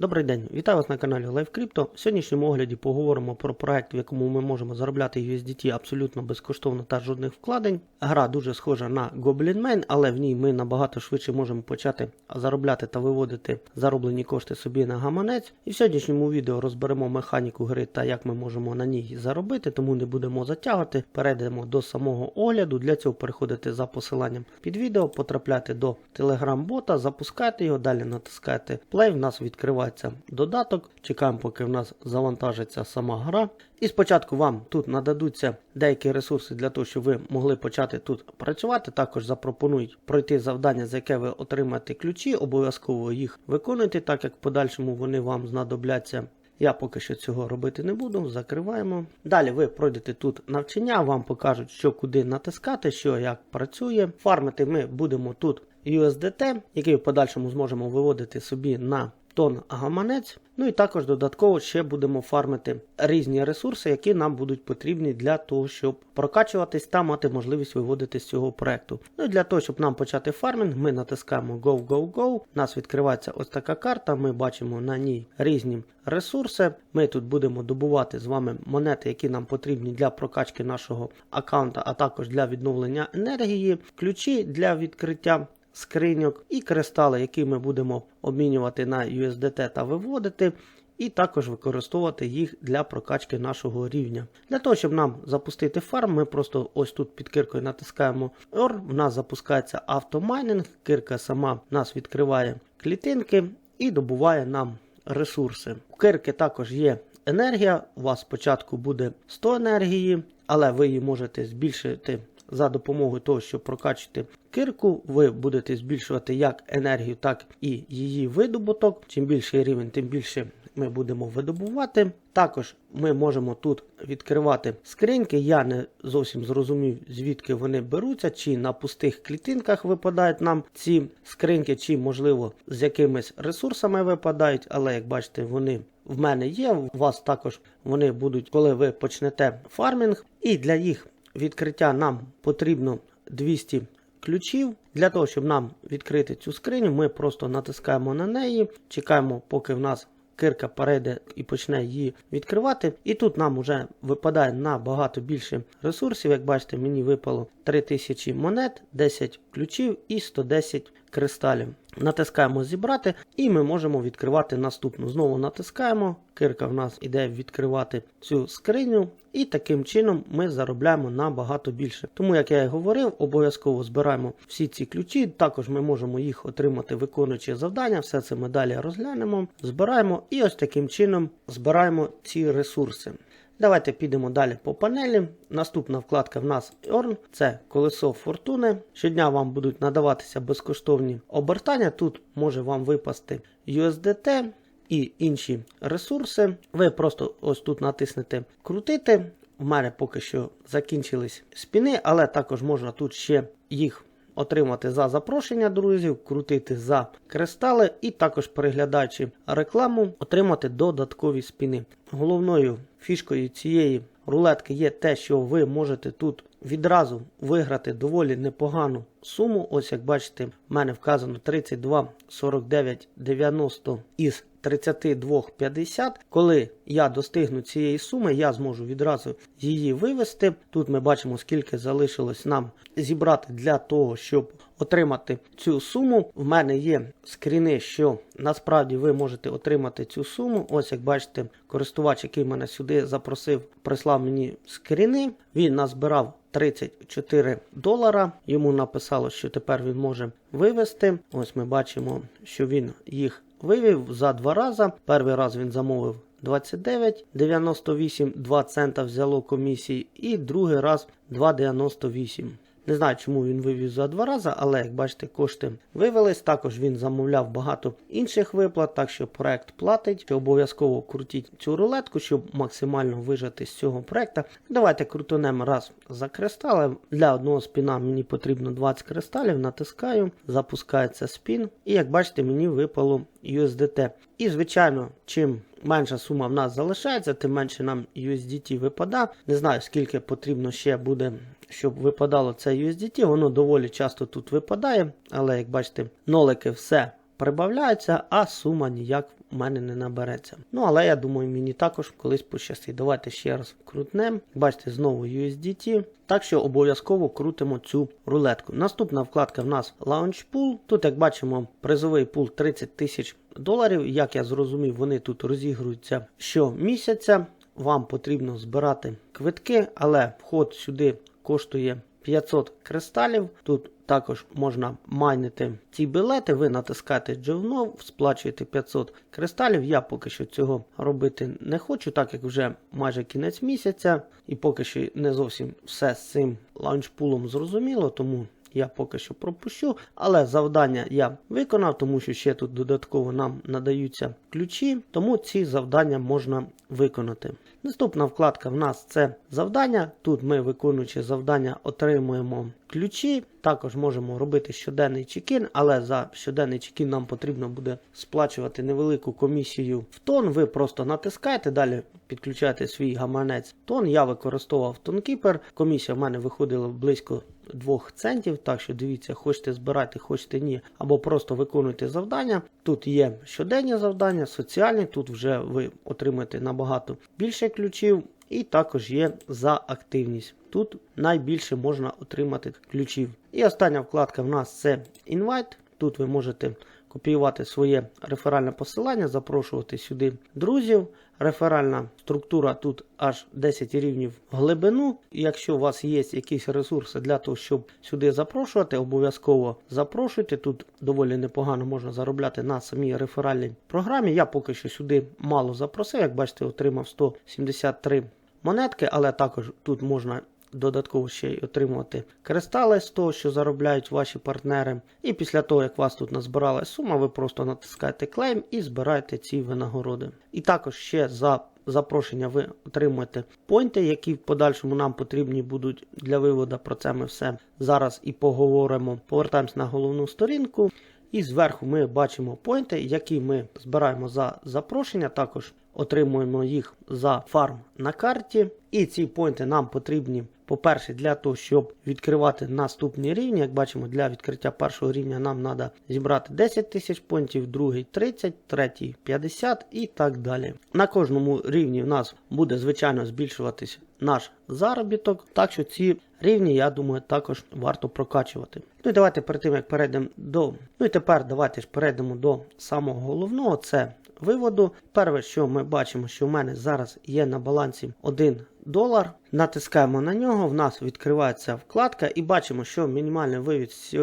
Добрий день, вітаю вас на каналі LiveCrypto. В сьогоднішньому огляді поговоримо про проект, в якому ми можемо заробляти USDT абсолютно безкоштовно та жодних вкладень. Гра дуже схожа на Goblin Main, але в ній ми набагато швидше можемо почати заробляти та виводити зароблені кошти собі на гаманець. І в сьогоднішньому відео розберемо механіку гри та як ми можемо на ній заробити, тому не будемо затягувати. Перейдемо до самого огляду. Для цього переходите за посиланням під відео, потрапляти до Telegram-бота, запускайте його, далі натискаєте Play, в нас відкривається додаток. Чекаємо, поки в нас завантажиться сама гра. І спочатку вам тут нададуться деякі ресурси для того, щоб ви могли почати тут працювати. Також запропонують пройти завдання, за яке ви отримаєте ключі, обов'язково їх виконуйте, так як в подальшому вони вам знадобляться. Я поки що цього робити не буду, закриваємо. Далі ви пройдете тут навчання, вам покажуть, що куди натискати, що як працює. Фармити ми будемо тут USDT, який в подальшому зможемо виводити собі на тон гаманець. Ну і також додатково ще будемо фармити різні ресурси, які нам будуть потрібні для того, щоб прокачуватись та мати можливість виводити з цього проекту. Ну і для того, щоб нам почати фармінг, ми натискаємо Go, Go, Go. У нас відкривається ось така карта. Ми бачимо на ній різні ресурси. Ми тут будемо добувати з вами монети, які нам потрібні для прокачки нашого аккаунта, а також для відновлення енергії, ключі для відкриття скриньок і кристали, які ми будемо обмінювати на USDT та виводити. І також використовувати їх для прокачки нашого рівня. Для того, щоб нам запустити фарм, ми просто ось тут під киркою натискаємо OR, в нас запускається автомайнинг, кирка сама нас відкриває клітинки і добуває нам ресурси. У кирки також є енергія, у вас спочатку буде 100 енергії, але ви її можете збільшити за допомогою того, щоб прокачати кирку, ви будете збільшувати як енергію, так і її видобуток. Чим більший рівень, тим більше ми будемо видобувати. Також ми можемо тут відкривати скриньки. Я не зовсім зрозумів, звідки вони беруться, чи на пустих клітинках випадають нам ці скриньки, чи, можливо, з якимись ресурсами випадають, але як бачите, вони. В мене є, у вас також вони будуть, коли ви почнете фармінг, і для їх відкриття нам потрібно 200 ключів. Для того, щоб нам відкрити цю скриню, ми просто натискаємо на неї, чекаємо, поки в нас кирка перейде і почне її відкривати. І тут нам вже випадає набагато більше ресурсів. Як бачите, мені випало 3000 монет, 10 ключів і 110 кристалів. Натискаємо зібрати, і ми можемо відкривати наступну. Знову натискаємо, кирка в нас іде відкривати цю скриню, і таким чином ми заробляємо набагато більше. Тому, як я і говорив, обов'язково збираємо всі ці ключі. Також ми можемо їх отримати, виконуючи завдання. Все це ми далі розглянемо, збираємо і ось таким чином збираємо ці ресурси. Давайте підемо далі по панелі. Наступна вкладка в нас Earn, це колесо фортуни. Щодня вам будуть надаватися безкоштовні обертання. Тут може вам випасти USDT і інші ресурси. Ви просто ось тут натиснете крутити. У мене поки що закінчились спіни, але також можна тут ще їх отримати за запрошення друзів, крутити за кристали і також переглядаючи рекламу, отримати додаткові спіни. Головною фішкою цієї рулетки є те, що ви можете тут відразу виграти доволі непогану суму. Ось як бачите, в мене вказано 32 49 90 із 32,50. Коли я достигну цієї суми, я зможу відразу її вивести. Тут ми бачимо, скільки залишилось нам зібрати для того, щоб отримати цю суму. В мене є скріни, що насправді ви можете отримати цю суму. Ось як бачите, користувач, який мене сюди запросив, прислав мені скріни. Він назбирав 34 долара. Йому написало, що тепер він може вивести. Ось ми бачимо, що він їх вивів за два рази. Перший раз він замовив 29,98, 2 цента взяло комісії, і другий раз 2,98. Не знаю, чому він вивів за два рази, але як бачите, кошти вивелись. Також він замовляв багато інших виплат, так що проект платить. Обов'язково крутіть цю рулетку, щоб максимально вижати з цього проекту. Давайте крутонемо раз за кристали. Для одного спіна мені потрібно 20 кристалів. Натискаю, запускається спін. І як бачите, мені випало USDT. І, звичайно, чим менша сума в нас залишається, тим менше нам USDT випадає. Не знаю, скільки потрібно ще буде, щоб випадало це USDT. Воно доволі часто тут випадає, але як бачите, нолики все прибавляються, а сума ніяк у мене не набереться. Ну але я думаю, мені також колись пощастить. Давайте ще раз крутнем. Бачите, знову USDT. Так що обов'язково крутимо цю рулетку. Наступна вкладка в нас Launch Pool. Тут, як бачимо, призовий пул 30 тисяч доларів. Як я зрозумів, вони тут розігруються щомісяця. Вам потрібно збирати квитки, але вход сюди коштує 500 кристалів. Тут також можна майнити ці білети. Ви натискаєте джевно, сплачуєте 500 кристалів. Я поки що цього робити не хочу, так як вже майже кінець місяця, і поки що не зовсім все з цим лаунчпулом зрозуміло, тому. Я поки що пропущу, але завдання я виконав, тому що ще тут додатково нам надаються ключі, тому ці завдання можна виконати. Наступна вкладка в нас це завдання. Тут ми, виконуючи завдання, отримуємо ключі. Також можемо робити щоденний чекін, але за щоденний чекін нам потрібно буде сплачувати невелику комісію в тон. Ви просто натискаєте, далі підключаєте свій гаманець тон. Я використовував тонкіпер. Комісія в мене виходила близько 2 центів. Так що дивіться, хочете збирати, хочете ні, або просто виконуйте завдання. Тут є щоденні завдання, соціальні. Тут вже ви отримаєте набагато більше ключів. І також є за активність. Тут найбільше можна отримати ключів. І остання вкладка в нас це Invite. Тут ви можете копіювати своє реферальне посилання, запрошувати сюди друзів. Реферальна структура тут аж 10 рівнів глибину. Якщо у вас є якісь ресурси для того, щоб сюди запрошувати, обов'язково запрошуйте. Тут доволі непогано можна заробляти на самій реферальній програмі. Я поки що сюди мало запросив, як бачите, отримав 173 монетки, але також тут можна додатково ще й отримувати кристали з того, що заробляють ваші партнери. І після того, як вас тут назбирала сума, ви просто натискаєте клейм і збираєте ці винагороди. І також ще за запрошення ви отримуєте пойнти, які в подальшому нам потрібні будуть для виводу. Про це ми все зараз і поговоримо. Повертаємось на головну сторінку. І зверху ми бачимо пойнти, які ми збираємо за запрошення. Також отримуємо їх за фарм на карті. І ці пойнти нам потрібні, по-перше, для того, щоб відкривати наступні рівні. Як бачимо, для відкриття першого рівня нам треба зібрати 10 тисяч понтів, другий 30, третій 50 і так далі. На кожному рівні в нас буде, звичайно, збільшуватись наш заробіток. Так що ці рівні, я думаю, також варто прокачувати. Ну і давайте перед тим, як перейдемо до. Ну і тепер давайте ж перейдемо до самого головного. Це виводу. Перше, що ми бачимо, що в мене зараз є на балансі 1 долар. Натискаємо на нього, в нас відкривається вкладка, і бачимо, що мінімальний вивід з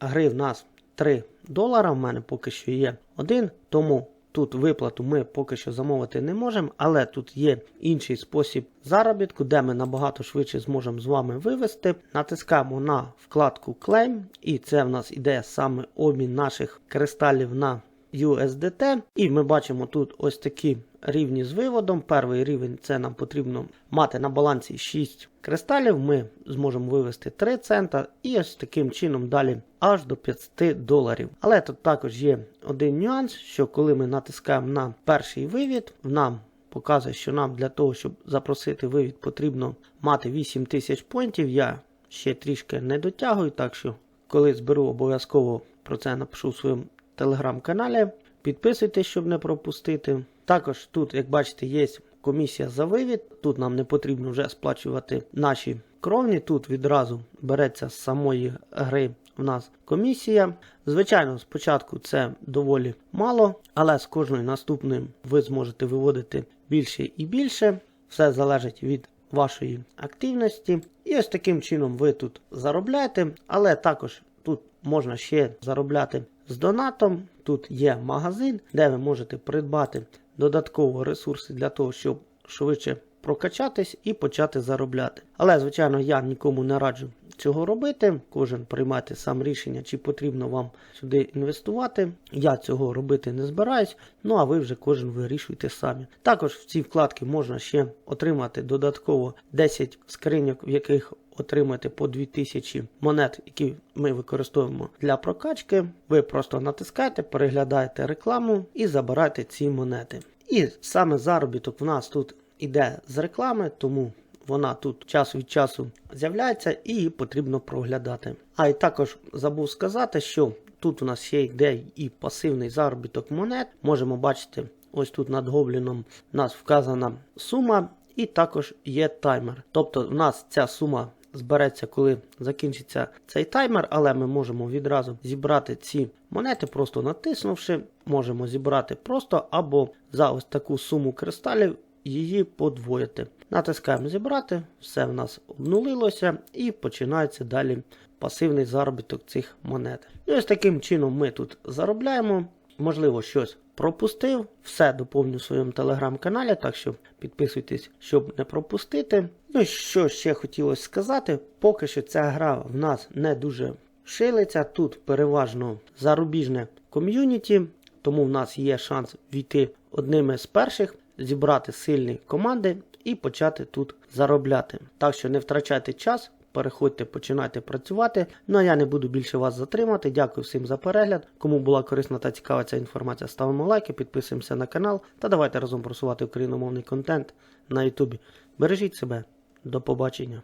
гри в нас 3 долара. У мене поки що є 1, тому. Тут виплату ми поки що замовити не можемо, але тут є інший спосіб заробітку, де ми набагато швидше зможемо з вами вивести. Натискаємо на вкладку Claim, і це в нас іде саме обмін наших кристалів на USDT. І ми бачимо тут ось такі рівні з виводом. Перший рівень це нам потрібно мати на балансі 6 кристалів. Ми зможемо вивести 3 цента і ось таким чином далі аж до 500 доларів. Але тут також є один нюанс, що коли ми натискаємо на перший вивід, нам показує, що нам для того, щоб запросити вивід, потрібно мати 8 тисяч понтів. Я ще трішки не дотягую, так що коли зберу, обов'язково про це напишу в своєму телеграм-каналі. Підписуйтесь, щоб не пропустити. Також тут, як бачите, є комісія за вивід. Тут нам не потрібно вже сплачувати наші кровні. Тут відразу береться з самої гри в нас комісія. Звичайно, спочатку це доволі мало, але з кожною наступною ви зможете виводити більше і більше. Все залежить від вашої активності. І ось таким чином ви тут заробляєте, але також тут можна ще заробляти з донатом. Тут є магазин, де ви можете придбати додатково ресурси для того, щоб швидше прокачатись і почати заробляти. Але, звичайно, я нікому не раджу цього робити. Кожен приймати сам рішення, чи потрібно вам сюди інвестувати. Я цього робити не збираюсь, ну а ви вже кожен вирішуйте самі. Також в цій вкладці можна ще отримати додатково 10 скриньок, в яких отримаєте по 2000 монет, які ми використовуємо для прокачки. Ви просто натискаєте, переглядаєте рекламу і забираєте ці монети. І саме заробіток в нас тут іде з реклами, тому вона тут час від часу з'являється і її потрібно проглядати. А і також забув сказати, що тут у нас є йде і пасивний заробіток монет. Можемо бачити, ось тут над гобліном у нас вказана сума, і також є таймер. Тобто в нас ця сума збереться, коли закінчиться цей таймер, але ми можемо відразу зібрати ці монети, просто натиснувши, можемо зібрати просто або за ось таку суму кристалів її подвоїти. Натискаємо зібрати, все в нас обнулилося і починається далі пасивний заробіток цих монет. І ось таким чином ми тут заробляємо. Можливо, щось пропустив. Все доповню в своєму телеграм-каналі, так що підписуйтесь, щоб не пропустити. Ну і що ще хотілося сказати, поки що ця гра в нас не дуже шилиться. Тут переважно зарубіжне ком'юніті, тому в нас є шанс війти одними з перших, зібрати сильні команди і почати тут заробляти. Так що не втрачайте час. Переходьте, починайте працювати. Ну а я не буду більше вас затримати. Дякую всім за перегляд. Кому була корисна та цікава ця інформація, ставимо лайки, підписуємося на канал та давайте разом просувати україномовний контент на Ютубі. Бережіть себе, до побачення.